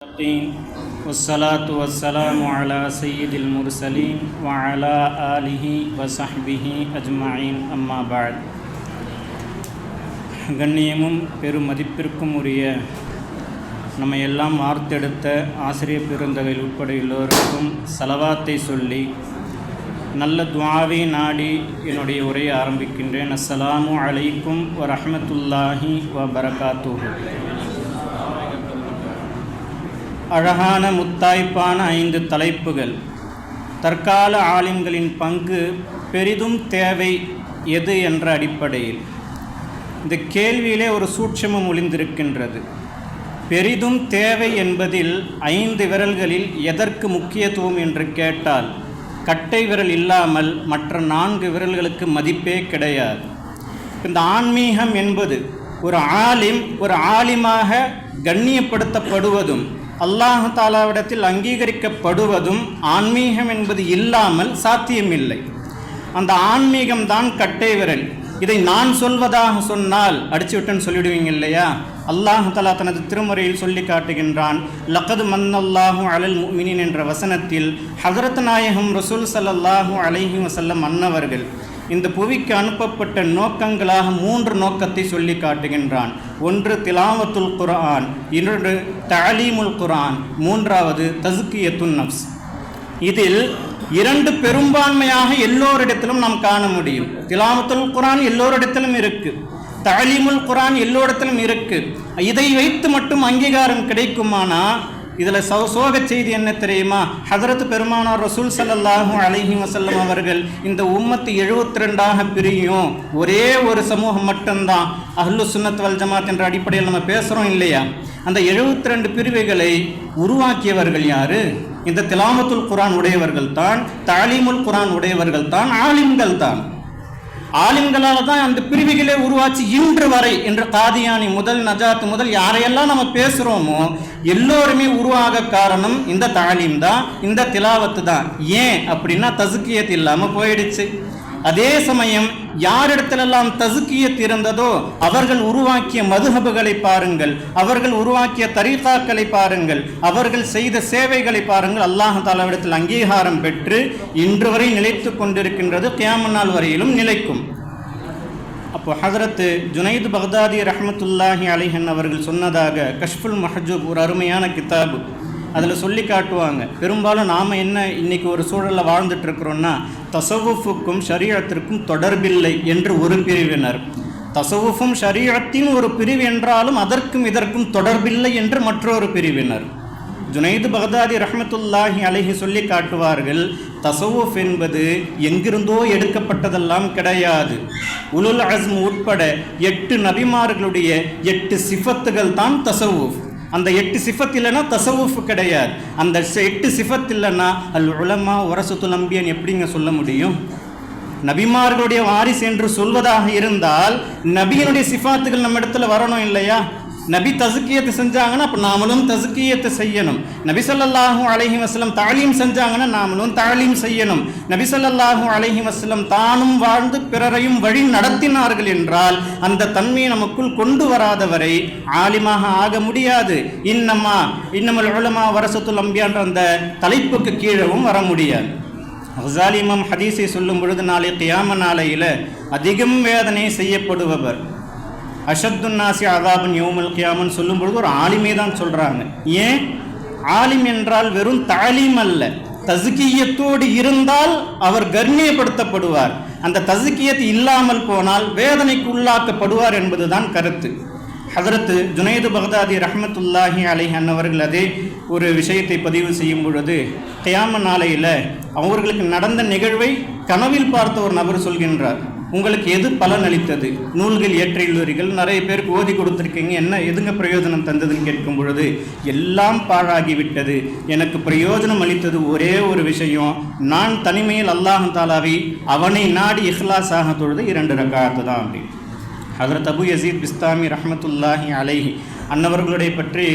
المتقين والصلاة والسلام على سيد المرسلين وعلى آله وصحبه أجمعين أما بعد கண்ணியமும் பெரும் மதிப்பிற்கும் உரிய நம்ம எல்லாம் வார்த்தெடுத்த ஆசிரியர் பெருந்தகையில் உட்பட எல்லோருக்கும் சலவாத்தை சொல்லி நல்ல துவாவை நாடி என்னுடைய உரையை ஆரம்பிக்கின்றேன் அஸ்ஸலாமு அலைக்கும் வ ரஹ்மத்துல்லாஹி வ பரகாத்துஹு அழகான முத்தாய்ப்பான ஐந்து தலைப்புகள். தற்கால ஆலிம்களின் பங்கு பெரிதும் தேவை எது என்ற அடிப்படையில். இந்த கேள்வியிலே ஒரு சூட்சமம் ஒளிந்திருக்கின்றது. பெரிதும் தேவை என்பதில் ஐந்து விரல்களில் எதற்கு முக்கியத்துவம் என்று கேட்டால் கட்டை விரல் இல்லாமல் மற்ற நான்கு விரல்களுக்கு மதிப்பே கிடையாது. இந்த ஆன்மீகம் என்பது ஒரு ஆலிம் ஒரு ஆலிமாக கண்ணியப்படுத்தப்படுவதும் அல்லாஹாலாவிடத்தில் அங்கீகரிக்கப்படுவதும் ஆன்மீகம் என்பது இல்லாமல் சாத்தியமில்லை. அந்த ஆன்மீகம்தான் கட்டை விரல். இதை நான் சொல்வதாக சொன்னால் அடிச்சு விட்டேன்னு சொல்லிடுவீங்க இல்லையா? அல்லாஹு தலா தனது திருமுறையில் சொல்லி காட்டுகின்றான் லக்கது மன்னல்லாஹு அலல் முமினின் என்ற வசனத்தில் ஹதரத் நாயகம் ரசூல் சல்லாஹூ அலைஹி வசல்லம் அன்னவர்கள் இந்த புவிக்கு அனுப்பப்பட்ட நோக்கங்களாக மூன்று நோக்கத்தை சொல்லி காட்டுகின்றான். ஒன்று திலாவத்துல் குர்ஆன் இன்னொன்று தாலீமுல் குரான் மூன்றாவது தசுக்கியத்துன் நப்ஸ் இதில் இரண்டு பெரும்பான்மையாக எல்லோரிடத்திலும் நாம் காண முடியும். திலாவத்துல் குரான் எல்லோரிடத்திலும் இருக்கு. தாலீமுல் குரான் எல்லோரிடத்திலும் இருக்கு. இதை வைத்து மட்டும் அங்கீகாரம் கிடைக்குமானா? இதில் சோ சோக செய்தி என்ன தெரியுமா? ஹதரத் பெருமானார் ரசூல் சல்லல்லாஹு அலஹி வசல்லம் அவர்கள் இந்த உம்மத்து எழுபத்தி ரெண்டாக பிரியும். ஒரே ஒரு சமூகம் மட்டும்தான். அஹ்லு சுன்னத் வல் ஜமாத் என்ற அடிப்படையில் நம்ம பேசுகிறோம் இல்லையா? அந்த எழுபத்தி ரெண்டு பிரிவுகளை உருவாக்கியவர்கள் யாரு? இந்த திலாமத்துல் குரான் உடையவர்கள் தான் தாலீமுல் குரான் உடையவர்கள் தான் ஆலிம்கள் தான். ஆலிம்களால் தான் அந்த பிரிவுகளே உருவாச்சு இன்று வரை என்ற காதியானி முதல் நஜாத் முதல் யாரையெல்லாம் நம்ம பேசுகிறோமோ எல்லோருமே உருவாக காரணம் இந்த தாலீம் தான் இந்த திலாவத்து தான் ஏன் அப்படின்னா தசுக்கியத் இல்லாமல் போயிடுச்சு. அதே சமயம் யாரிடத்திலெல்லாம் தசுக்கியத் இருந்ததோ அவர்கள் உருவாக்கிய மதுஹபுகளை பாருங்கள் அவர்கள் உருவாக்கிய தரீகாக்களை பாருங்கள் அவர்கள் செய்த சேவைகளை பாருங்கள். அல்லாஹ் தாலாவிடத்தில் அங்கீகாரம் பெற்று இன்று வரை நிலைத்து கொண்டிருக்கின்றது. கியாமநாள் வரையிலும் நிலைக்கும். அப்போ ஹசரத்து ஜுனைது பக்தாதி ரஹமத்துல்லாஹி அலிஹன் அவர்கள் சொன்னதாக கஷ்புல் மஹஜூப் ஒரு அருமையான கிதாபு. அதில் சொல்லி காட்டுவாங்க. பெரும்பாலும் நாம் என்ன இன்னைக்கு ஒரு சூழலில் வாழ்ந்துட்டு இருக்கிறோன்னா தசவுஃபுக்கும் ஷரீரத்திற்கும் தொடர்பில்லை என்று ஒரு பிரிவினர். தசவுஃபும் ஷரீரத்தின் ஒரு பிரிவு என்றாலும் அதற்கும் இதற்கும் தொடர்பில்லை என்று மற்றொரு பிரிவினர். ஜுனைது பகதாதி ரஹமத்துல்லாஹி அழகி சொல்லி காட்டுவார்கள் தசவுஃப் என்பது எங்கிருந்தோ எடுக்கப்பட்டதெல்லாம் கிடையாது. உலுல் அஸ்ம் உட்பட எட்டு நபிமார்களுடைய எட்டு சிஃபத்துகள் தான் தசவுஃப். அந்த எட்டு சிஃபத் இல்லைன்னா தசவுஃப் கிடையாது. அந்த எட்டு சிஃபத் இல்லைன்னா அல் உலமா வரசுத்துல் அம்பியன் எப்படிங்க சொல்ல முடியும்? நபிமார்களுடைய வாரிசு என்று சொல்வதாக இருந்தால் நபியினுடைய சிஃபாத்துகள் நம்ம இடத்துல வரணும் இல்லையா? நபி தசுக்கியத்தை செஞ்சாங்கன்னா அப்போ நாமளும் தசுக்கியத்தை செய்யணும். நபி சொல்லாஹு அலஹி வஸ்லம் தாலீம் செஞ்சாங்கன்னா நாமளும் தாலீம் செய்யணும். நபி சொல்லாஹு அலஹி வஸ்லம் தானும் வாழ்ந்து பிறரையும் வழி நடத்தினார்கள் என்றால் அந்த தன்மையை நமக்குள் கொண்டு வராதவரை ஆலிமாக ஆக முடியாது. இன்னம்மா இன்னமல் உலமா வரசத்துல் அம்பியான்ற அந்த தலைப்புக்கு கீழவும் வர முடியாது. ஹசாலிமம் ஹதீஸை சொல்லும் பொழுது நாளை கியாம நாளையில் அதிகம் வேதனை செய்யப்படுபவர். அஷத்துன்னாசி அதாபன் யோமல் கியாமன் சொல்லும் பொழுது ஒரு ஆலிமே தான் சொல்கிறாங்க ஏன்? ஆலிம் என்றால் வெறும் தாலீம் அல்ல. தசுக்கியத்தோடு இருந்தால் அவர் கர்ணியப்படுத்தப்படுவார். அந்த தசுக்கியத் இல்லாமல் போனால் வேதனைக்கு உள்ளாக்கப்படுவார் என்பதுதான் கருத்து. ஹதரத்து ஜுனைது பகதாதி ரஹமத்துல்லாஹி அலை அன்னவர்கள் அதே ஒரு விஷயத்தை பதிவு செய்யும் பொழுது கயாம நாளையில் அவர்களுக்கு நடந்த நிகழ்வை கனவில் பார்த்த ஒரு நபர் சொல்கின்றார். உங்களுக்கு எது பலன் அளித்தது? நூல்கள் ஏற்றியுள்ளீர்கள் நிறைய பேருக்கு ஓதி கொடுத்துருக்கீங்க. என்ன எதுங்க பிரயோஜனம் தந்ததுன்னு கேட்கும் பொழுது எல்லாம் பாழாகிவிட்டது எனக்கு பிரயோஜனம் அளித்தது ஒரே ஒரு விஷயம். நான் தனிமையில் அல்லாஹ் தாலாவை அவனை நாடி இஹ்லாஸாக தொழுது இரண்டு ரகாத்து தான் அப்படின்னு ஹதரத் அபு யசீத் பிஸ்தாமி ரஹமத்துல்லாஹி அலைஹி அன்னவர்களுடைய பற்றி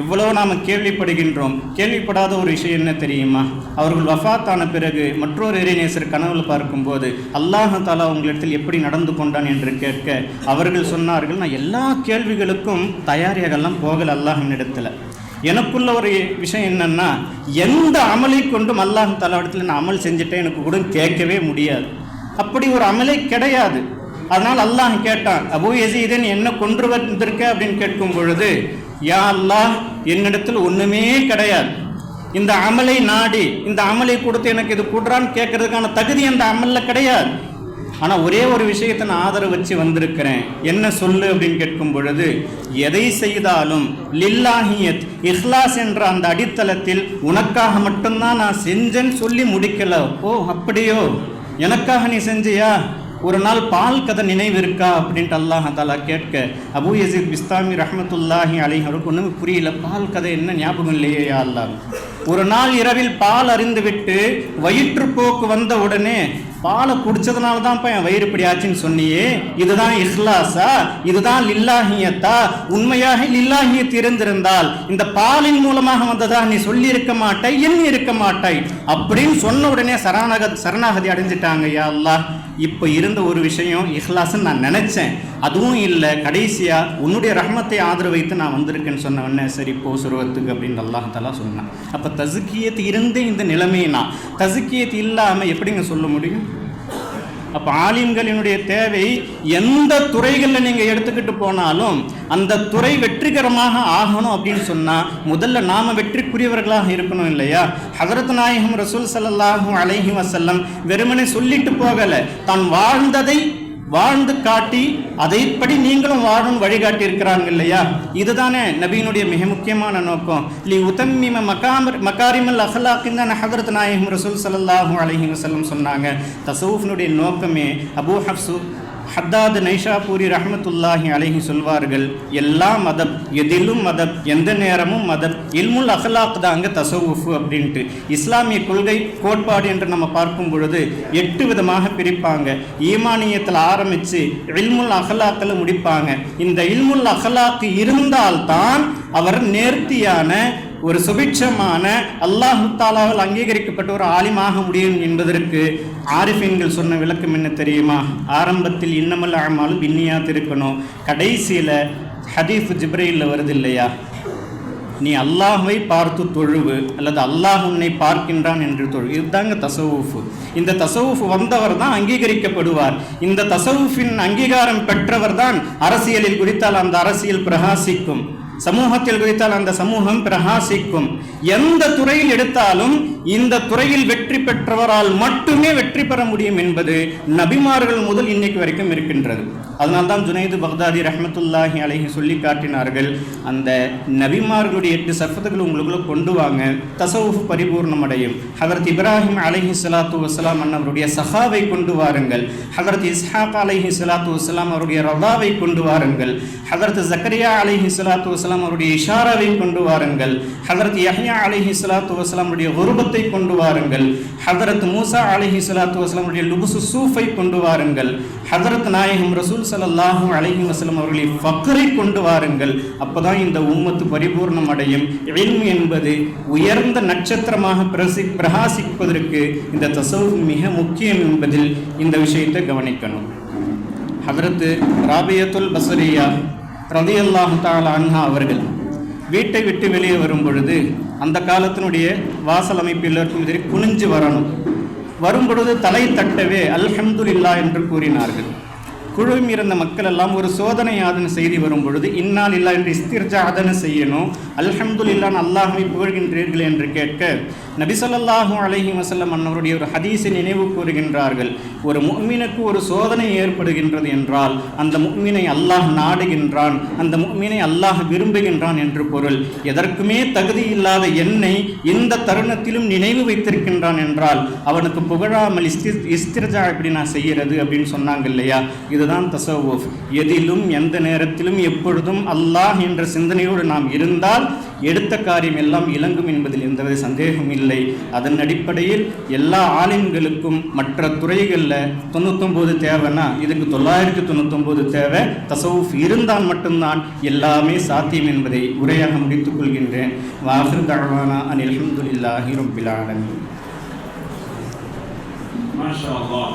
எவ்வளோ நாம் கேள்விப்படுகின்றோம். கேள்விப்படாத ஒரு விஷயம் என்ன தெரியுமா? அவர்கள் வஃபாத்தான பிறகு மற்றொரு இறைநேசர் கனவுல பார்க்கும்போது அல்லாஹ் தாலா உங்களிடத்தில் எப்படி நடந்து கொண்டான் என்று கேட்க அவர்கள் சொன்னார்கள் நான் எல்லா கேள்விகளுக்கும் தயாரியாகலாம் போகல அல்லாஹினிடத்தில் எனக்குள்ள ஒரு விஷயம் என்னன்னா எந்த அமலை கொண்டும் அல்லாஹ் தலாவிடத்தில் நான் அமல் செஞ்சுட்டேன் எனக்கு கூட கேட்கவே முடியாது. அப்படி ஒரு அமலே கிடையாது. அதனால் அல்லாஹ் கேட்டான் அபு எசீதன் என்ன கொன்று வந்திருக்க? அப்படின்னு கேட்கும் பொழுது யா அல்லாஹ் என்னிடத்தில் ஒன்றுமே கிடையாது. இந்த அமலை நாடி இந்த அமலை கொடுத்து எனக்கு இது கூடுறான்னு கேட்கறதுக்கான தகுதி அந்த அமல்ல கிடையாது. ஆனால் ஒரே ஒரு விஷயத்தை நான் ஆதரவு வச்சு வந்திருக்கிறேன். என்ன சொல்லு? அப்படின்னு கேட்கும் பொழுது எதை செய்தாலும் லில்லாஹியத் இஹ்லாஸ் என்ற அந்த அடித்தளத்தில் உனக்காக மட்டும்தான் நான் செஞ்சேன்னு சொல்லி முடிக்கல. ஓ அப்படியோ? எனக்காக நீ செஞ்சியா? ஒரு நாள் பால் கதை நினைவு இருக்கா அப்படின்ட்டு அல்லாஹ் தாலா கேட்க அபு யசீத் பிஸ்தாமி ரஹமத்துல்லாஹி அலைஹி ஒன்றுமே புரியல. பால் கதை என்ன ஞாபகம் இல்லையே யா ஒரு நாள் இரவில் பால் அறிந்துவிட்டு வயிற்றுப்போக்கு வந்த உடனே பாலை குடிச்சதுனால தான்ப்பா என் வயிறு இப்படி ஆச்சுன்னு சொன்னியே. இதுதான் இஸ்லாஸா இதுதான் லில்லாஹியத்தா? உண்மையாக லில்லாஹியத் இருந்திருந்தால் இந்த பாலின் மூலமாக வந்ததா நீ சொல்லி இருக்க மாட்டாய் எண்ணி இருக்க மாட்டாய்? அப்படின்னு சொன்ன உடனே சரணாக சரணாகதி அடைஞ்சிட்டாங்க யா அல்லாஹ். இப்போ இருந்த ஒரு விஷயம் இஹ்லாஸ்ன்னு நான் நினச்சேன். அதுவும் இல்லை கடைசியாக உன்னுடைய ரஹ்மத்தை ஆதரவு வைத்து நான் வந்திருக்கேன்னு சொன்ன உடனே சரி போ சுருவத்துக்கு அப்படின்னு அல்லாஹ் சொன்னேன். அப்போ தசுக்கியத்து இருந்தே இந்த நிலைமையை நான் தசுக்கியத்து இல்லாமல் எப்படிங்க சொல்ல முடியும்? அப்போ ஆலிம்களினுடைய தேவை எந்த துறைகளில் நீங்கள் எடுத்துக்கிட்டு போனாலும் அந்த துறை வெற்றிகரமாக ஆகணும் அப்படின்னு சொன்னால் முதல்ல நாம் வெற்றிக்குரியவர்களாக இருக்கணும் இல்லையா? ஹதரத் நாயகம் ரசூல் ஸல்லல்லாஹு அலஹி வசல்லம் வெறுமனே சொல்லிட்டு போகலை. தான் வாழ்ந்ததை வாழ்ந்து காட்டி அதைப்படி நீங்களும் வாழும் வழிகாட்டி இருக்கிறாங்க இல்லையா? இதுதானே நபியினுடைய மிக முக்கியமான நோக்கம். லி உத்தம்மிம மகாமர் மகாரிமல் அஹ்லாக்கின் தான் ஹதரத் நாயகம் ரசூல் சல்லாஹூ அலஹி வசல்லம் சொன்னாங்க. தசவுஃபினுடைய நோக்கமே அபூ ஹப்சு ஹத்தாத் நைஷாபூரி ரஹமத்துல்லாஹி அலைஹி சொல்வார்கள் எல்லா மதம் எதிலும் மதம் எந்த நேரமும் மதம் இல்முல் அஹ்லாக் தாங்க தசவுஃபு அப்படின்ட்டு. இஸ்லாமிய கொள்கை கோட்பாடு என்று நம்ம பார்க்கும் பொழுது எட்டு விதமாக பிரிப்பாங்க. ஈமானியத்தில் ஆரம்பித்து இல்முல் அஹ்லாக்கில் முடிப்பாங்க. இந்த இல்முல் அஹலாக்கு இருந்தால்தான் அவர் நேர்த்தியான ஒரு சுபிட்சமான அல்லாஹு தாலாவால் அங்கீகரிக்கப்பட்ட ஒரு ஆலிமாக முடியும் என்பதற்கு ஆரிஃபின்கள் சொன்ன விளக்கம் என்ன தெரியுமா? ஆரம்பத்தில் இன்னமல் ஆமாலும் பின்னியாக இருக்கணும். கடைசியில் ஹதீஃப் ஜிப்ரையில் வருது இல்லையா? நீ அல்லாஹுவை பார்த்து தொழுவு அல்லது அல்லாஹ் உன்னை பார்க்கின்றான் என்று தொழு. இதுதாங்க தசவுஃபு. இந்த தசவுஃப் வந்தவர் தான் அங்கீகரிக்கப்படுவார். இந்த தசவுஃபின் அங்கீகாரம் பெற்றவர் தான் அரசியலில் குறித்தால் அந்த அரசியல் பிரகாசிக்கும். சமூகத்தில் குறித்தால் அந்த சமூகம் பிரகாசிக்கும். எந்த துறையில் எடுத்தாலும் இந்த துறையில் வெற்றி பெற்றவரால் மட்டுமே வெற்றி பெற முடியும் என்பது நபிமார்கள் முதல் இன்னைக்கு வரைக்கும் இருக்கின்றது. அதனால்தான் ஜுனைது பக்தாதி ரஹமத்துல்லாஹி அலைஹி சொல்லி காட்டினார்கள் அந்த நபிமார்களுடைய எட்டு சஃபத்துகள் உங்களுக்குள்ள கொண்டு வாங்க தசவுஃப் பரிபூர்ணம் அடையும். ஹதரத் இப்ராஹிம் அலைஹி சலாத்து வசலாம் அன்னவருடைய சஹாவை கொண்டு வாருங்கள். ஹதரத் இஸ்ஹாக் அலைஹி சலாத்து வசலாம் அவருடைய ரதாவை கொண்டு வாருங்கள். ஹதரத் ஜக்கரியா அலைஹி சலாத்து வசலாம் அவருடைய இஷாராவை கொண்டு வாருங்கள். ஹதரத் யஹ்யா அலிஹி சலாத்து வசலாமுடைய அவருடைய கொண்டு வாருங்கள். ஹதரத் மூசா அலிஹி சலாத்து வசலாமுடைய லுபுசு சூஃபை கொண்டு வாருங்கள். ஹதரத் நாயகம் ரசூல் ஸல்லல்லாஹு அலைஹி வசலம் அவர்களை ஃபக்கரை கொண்டு வாருங்கள். அப்பதான் இந்த உம்மத்து பரிபூர்ணம் அடையும். இல்மு என்பது உயர்ந்த நட்சத்திரமாக பிரசி பிரகாசிப்பதற்கு இந்த தசவு மிக முக்கியம் என்பதில் இந்த விஷயத்தை கவனிக்கணும். ஹதரத்து ராபியத்துல் பசரியா ரதியல்லாஹு தாலா அன்ஹா அவர்கள் வீட்டை விட்டு வெளியே வரும் பொழுது அந்த காலத்தினுடைய வாசல் அமைப்பில் சரி குனிஞ்சு வரணும். வரும் பொழுது தலை தட்டவே அல்ஹம்துலில்லா என்று கூறினார்கள். குழுவும் இருந்த மக்கள் எல்லாம் ஒரு சோதனை ஆதன செய்தி வரும் பொழுது இன்னால் இல்லா என்று இஸ்திர்ஜா அதனை செய்யணும். அல்ஹம்துலில்லான் அல்லாஹை புகழ்கின்றீர்கள் என்று கேட்க நபிசல்லாஹூ அலஹி வசல்லம் அன்னவருடைய ஒரு ஹதீஸை நினைவு கூறுகின்றார்கள். ஒரு முக்மீனுக்கு ஒரு சோதனை ஏற்படுகின்றது என்றால் அந்த முக்மீனை அல்லாஹ் நாடுகின்றான் அந்த முக்மீனை அல்லாஹ் விரும்புகின்றான் என்று பொருள். எதற்குமே தகுதி இல்லாத என்னை இந்த தருணத்திலும் நினைவு வைத்திருக்கின்றான் என்றால் அவனுக்கு புகழாமல் இஸ்தி இஸ்திர்ஜா எப்படி நான் செய்கிறது அப்படின்னு சொன்னாங்க இல்லையா? இதுதான் தசவுஃப். எதிலும் எந்த நேரத்திலும் எப்பொழுதும் அல்லாஹ் என்ற சிந்தனையோடு நாம் இருந்தால் எடுத்த காரியம் எல்லாம் இலங்கும் என்பதில் எந்தவித சந்தேகம் இல்லை. அதன் அடிப்படையில் எல்லா ஆலிம்களுக்கும் மற்ற துறைகளில் தொண்ணூத்தொம்பது தேவைன்னா இதுக்கு தொள்ளாயிரத்தி தொண்ணூத்தொம்பது தேவை. தசவுஃப் இருந்தால் மட்டும்தான் எல்லாமே சாத்தியம் என்பதை உரையாக முடித்துக் கொள்கின்றேன். வாஹிர் தழவானா அனில் மாஷா அல்லாஹ்.